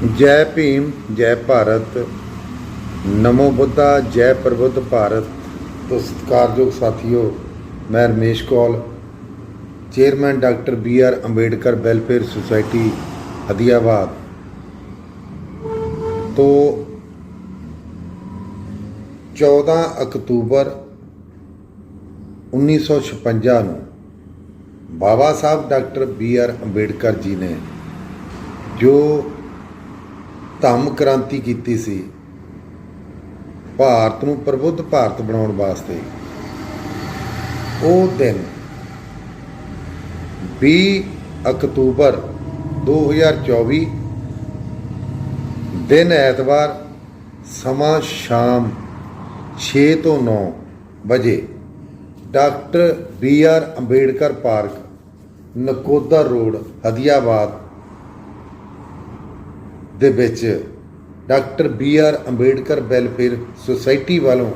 ਜੈ ਭੀਮ, ਜੈ ਭਾਰਤ। ਨਮੋ ਬੁੱਧਾ, ਜੈ ਪ੍ਰਬੁੱਧ ਭਾਰਤ। ਤੋਂ ਸਤਿਕਾਰਯੋਗ ਸਾਥੀਓ, ਮੈਂ Ramesh Kaul, chairman doctor B R Ambedkar welfare society Hadiabad ਤੋਂ 14 ਅਕਤੂਬਰ 1956 ਨੂੰ Baba Sahib doctor B R Ambedkar ji ਨੇ ਜੋ ਧੰਮ ਕ੍ਰਾਂਤੀ ਕੀਤੀ ਸੀ। ਭਾਰਤ ਨੂੰ ਪ੍ਰਬੁੱਧ ਭਾਰਤ ਬਣਾਉਣ ਵਾਸਤੇ ਉਹ ਦਿਨ 20 ਅਕਤੂਬਰ 2024 ਦਿਨ ਐਤਵਾਰ ਸਮਾਂ ਸ਼ਾਮ 6 ਤੋਂ 9 ਵਜੇ doctor B R Ambedkar park Nakodar road, Hadiabad ਦੇ ਵਿੱਚ doctor B R Ambedkar welfare society ਵੱਲੋਂ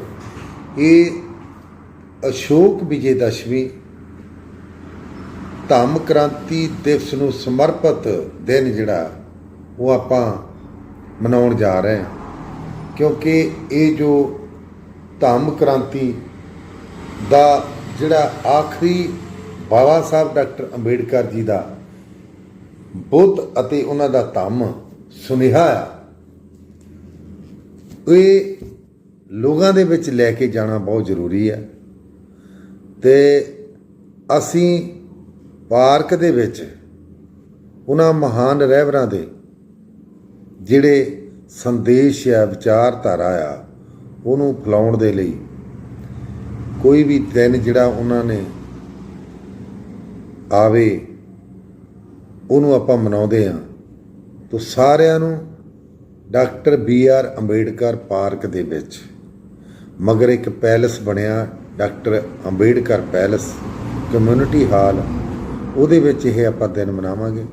ਇਹ ਅਸ਼ੋਕ ਵਿਜੇ ਦਸ਼ਮੀ ਧੰਮ ਕ੍ਰਾਂਤੀ ਦਿਵਸ ਨੂੰ ਸਮਰਪਿਤ ਦਿਨ ਜਿਹੜਾ ਉਹ ਆਪਾਂ ਮਨਾਉਣ ਜਾ ਰਹੇ ਹਾਂ। ਕਿਉਂਕਿ ਇਹ ਜੋ ਧੰਮ ਕ੍ਰਾਂਤੀ ਦਾ ਜਿਹੜਾ ਆਖਰੀ ਬਾਬਾ ਸਾਹਿਬ ਡਾਕਟਰ ਅੰਬੇਡਕਰ ਜੀ ਦਾ ਬੁੱਧ ਅਤੇ ਉਹਨਾਂ ਦਾ ਧੰਮ ਸੁਨੇਹਾ ਆ। ਇਹ ਲੋਕਾਂ ਦੇ ਵਿੱਚ ਲੈ ਕੇ ਜਾਣਾ ਬਹੁਤ ਜ਼ਰੂਰੀ ਹੈ ਤੇ ਅਸੀਂ ਪਾਰਕ ਦੇ ਵਿੱਚ ਉਹਨਾਂ ਮਹਾਨ ਰਹਿਬਰਾਂ ਦੇ ਜਿਹੜੇ ਸੰਦੇਸ਼ ਆ, ਵਿਚਾਰਧਾਰਾ ਆ, ਉਹਨੂੰ ਫਲਾਉਣ ਦੇ ਲਈ ਕੋਈ ਵੀ ਦਿਨ ਜਿਹੜਾ ਉਹਨਾਂ ਨੇ ਆਵੇ, ਉਹਨੂੰ ਆਪਾਂ ਮਨਾਉਂਦੇ ਆ ਤੋ ਸਾਰਿਆਂ ਨੂੰ doctor B R Ambedkar park ਦੇ ਵਿੱਚ। ਮਗਰ ਇੱਕ ਪੈਲਸ ਬਣਿਆ, doctor Ambedkar palace community hall. ਉਹਦੇ ਵਿੱਚ ਇਹ ਆਪਾਂ ਦਿਨ ਮਨਾਵਾਂਗੇ।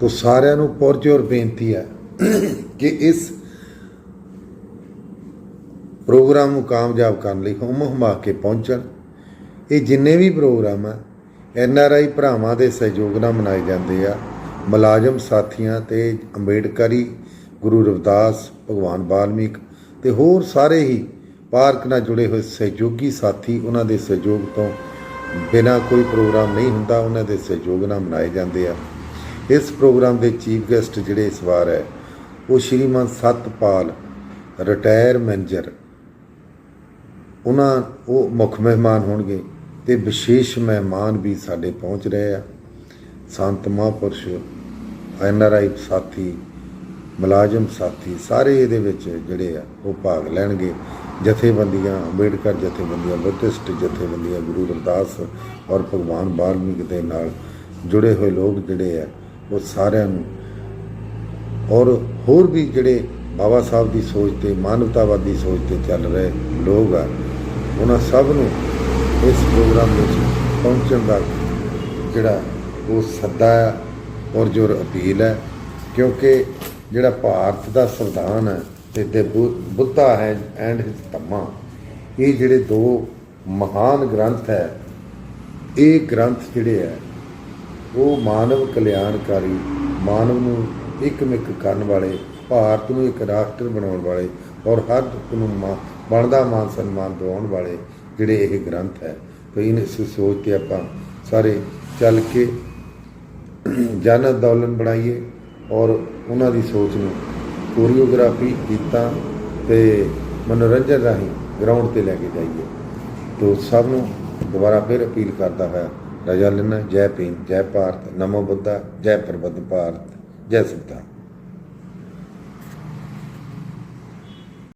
ਤੋ ਸਾਰਿਆਂ ਨੂੰ ਪੁਰਜੋਰ ਬੇਨਤੀ ਹੈ ਕਿ ਇਸ ਪ੍ਰੋਗਰਾਮ ਨੂੰ ਕਾਮਯਾਬ ਕਰਨ ਲਈ ਹੁਮ ਹੁਮਾ ਕੇ ਪਹੁੰਚਣ। ਇਹ ਜਿੰਨੇ ਵੀ ਪ੍ਰੋਗਰਾਮ ਆ, ਐਨ ਆਰ ਆਈ ਭਰਾਵਾਂ ਦੇ ਸਹਿਯੋਗ ਨਾਲ ਮਨਾਏ ਜਾਂਦੇ ਆ। ਮੁਲਾਜ਼ਮ ਸਾਥੀਆਂ ਤੇ ਅੰਬੇਡਕਰੀ ਗੁਰੂ ਰਵਿਦਾਸ, ਭਗਵਾਨ ਵਾਲਮੀਕ ਤੇ ਹੋਰ ਸਾਰੇ ਹੀ ਪਾਰਕ ਨਾਲ ਜੁੜੇ ਹੋਏ ਸਹਿਯੋਗੀ ਸਾਥੀ, ਉਹਨਾਂ ਦੇ ਸਹਿਯੋਗ ਤੋਂ ਬਿਨਾ ਕੋਈ ਪ੍ਰੋਗਰਾਮ ਨਹੀਂ ਹੁੰਦਾ, ਉਹਨਾਂ ਦੇ ਸਹਿਯੋਗ ਨਾਲ ਮਨਾਏ ਜਾਂਦੇ ਆ। ਇਸ ਪ੍ਰੋਗਰਾਮ ਦੇ ਚੀਫ ਗੈਸਟ ਜਿਹੜੇ ਇਸ ਵਾਰ ਹੈ, ਉਹ ਸ਼੍ਰੀਮਾਨ ਸਤਪਾਲ ਰਿਟਾਇਰ ਮੈਨੇਜਰ ਉਹਨਾਂ ਉਹ ਮੁੱਖ ਮਹਿਮਾਨ ਹੋਣਗੇ ਤੇ ਵਿਸ਼ੇਸ਼ ਮਹਿਮਾਨ ਵੀ ਸਾਡੇ ਪਹੁੰਚ ਰਹੇ ਆ। ਸੰਤ ਮਹਾਂਪੁਰਸ਼, ਐਨ ਆਰ ਆਈ ਸਾਥੀ, ਮੁਲਾਜ਼ਮ ਸਾਥੀ, ਸਾਰੇ ਇਹਦੇ ਵਿੱਚ ਜਿਹੜੇ ਆ, ਉਹ ਭਾਗ ਲੈਣਗੇ। ਜਥੇਬੰਦੀਆਂ, ਅੰਬੇਡਕਰ ਜਥੇਬੰਦੀਆਂ, ਬੁੱਧਿਸਟ ਜਥੇਬੰਦੀਆਂ, ਗੁਰੂ ਰਵਿਦਾਸ ਔਰ ਭਗਵਾਨ ਵਾਲਮੀਕ ਦੇ ਨਾਲ ਜੁੜੇ ਹੋਏ ਲੋਕ ਜਿਹੜੇ ਆ, ਉਹ ਸਾਰਿਆਂ ਨੂੰ ਔਰ ਹੋਰ ਵੀ ਜਿਹੜੇ ਬਾਬਾ ਸਾਹਿਬ ਦੀ ਸੋਚ ਤੇ, ਮਾਨਵਤਾਵਾਦੀ ਸੋਚ ਤੇ ਚੱਲ ਰਹੇ ਲੋਕ ਆ, ਉਹਨਾਂ ਸਭ ਨੂੰ ਇਸ ਪ੍ਰੋਗਰਾਮ ਵਿੱਚ ਪਹੁੰਚਣ ਦਾ ਜਿਹੜਾ ਉਹ ਸੱਦਾ ਆ ਔਰ ਜੋ ਅਪੀਲ ਹੈ, ਕਿਉਂਕਿ ਜਿਹੜਾ ਭਾਰਤ ਦਾ ਸੰਵਿਧਾਨ ਹੈ ਤੇ ਦੇ ਬੁ- ਬੁੱਧਾ ਹੈ ਐਂਡ ਹਿਸ ਧੰਮਾ ਇਹ ਜਿਹੜੇ ਦੋ ਮਹਾਨ ਗ੍ਰੰਥ ਹੈ, ਇਹ ਗ੍ਰੰਥ ਜਿਹੜੇ ਹੈ, ਉਹ ਮਾਨਵ ਕਲਿਆਣਕਾਰੀ, ਮਾਨਵ ਨੂੰ ਇੱਕਮਿਕ ਕਰਨ ਵਾਲੇ, ਭਾਰਤ ਨੂੰ ਇੱਕ ਰਾਸ਼ਟਰ ਬਣਾਉਣ ਵਾਲੇ ਔਰ ਹਰ ਇੱਕ ਨੂੰ ਮਾ- ਬਣਦਾ ਮਾਨ ਸਨਮਾਨ ਦਿਵਾਉਣ ਵਾਲੇ ਜਿਹੜੇ ਇਹ ਗ੍ਰੰਥ ਹੈ। ਤੇ ਇਸ ਸੋਚ ਤੇ ਆਪਾਂ ਸਾਰੇ ਚੱਲ ਕੇ ਜਨ ਦੌਲਨ ਬਣਾਈਏ ਔਰ ਉਹਨਾਂ ਦੀ ਸੋਚ ਨੂੰ ਕੋਰੀਓਗ੍ਰਾਫੀ ਗੀਤਾਂ ਤੇ ਮਨੋਰੰਜਨ ਰਾਹੀਂ ਗਰਾਊਂਡ ਤੇ ਲੈ ਕੇ ਜਾਈਏ। ਤੋ ਸਭ ਨੂੰ ਦੁਬਾਰਾ ਫਿਰ ਅਪੀਲ ਕਰਦਾ ਹੋਇਆ, ਰਜਾ ਲੈਣਾ, ਜੈ ਭੀਮ, ਜੈ ਭਾਰਤ, ਨਮੋ ਬੁੱਧਾ, ਜੈ ਪ੍ਰਬੁੱਧ ਭਾਰਤ, ਜੈ ਸਿੱਧਾ